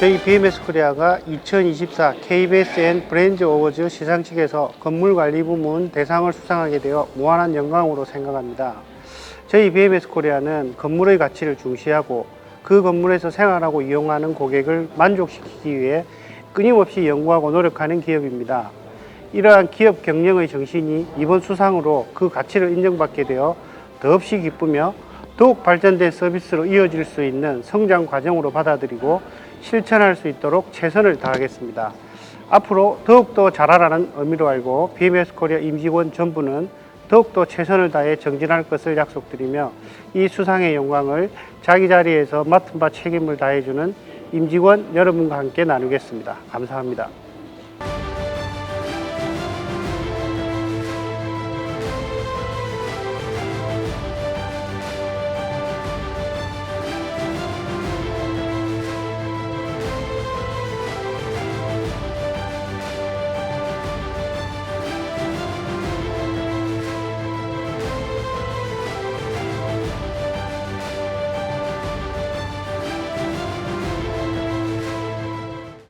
저희 BMS 코리아가 2024 KBSN 브랜드 어워즈 시상식에서 건물관리 부문 대상을 수상하게 되어 무한한 영광으로 생각합니다. 저희 BMS 코리아는 건물의 가치를 중시하고 그 건물에서 생활하고 이용하는 고객을 만족시키기 위해 끊임없이 연구하고 노력하는 기업입니다. 이러한 기업 경영의 정신이 이번 수상으로 그 가치를 인정받게 되어 더없이 기쁘며 더욱 발전된 서비스로 이어질 수 있는 성장 과정으로 받아들이고 실천할 수 있도록 최선을 다하겠습니다. 앞으로 더욱더 잘하라는 의미로 알고 BMS 코리아 임직원 전부는 더욱더 최선을 다해 정진할 것을 약속드리며 이 수상의 영광을 자기 자리에서 맡은 바 책임을 다해주는 임직원 여러분과 함께 나누겠습니다. 감사합니다.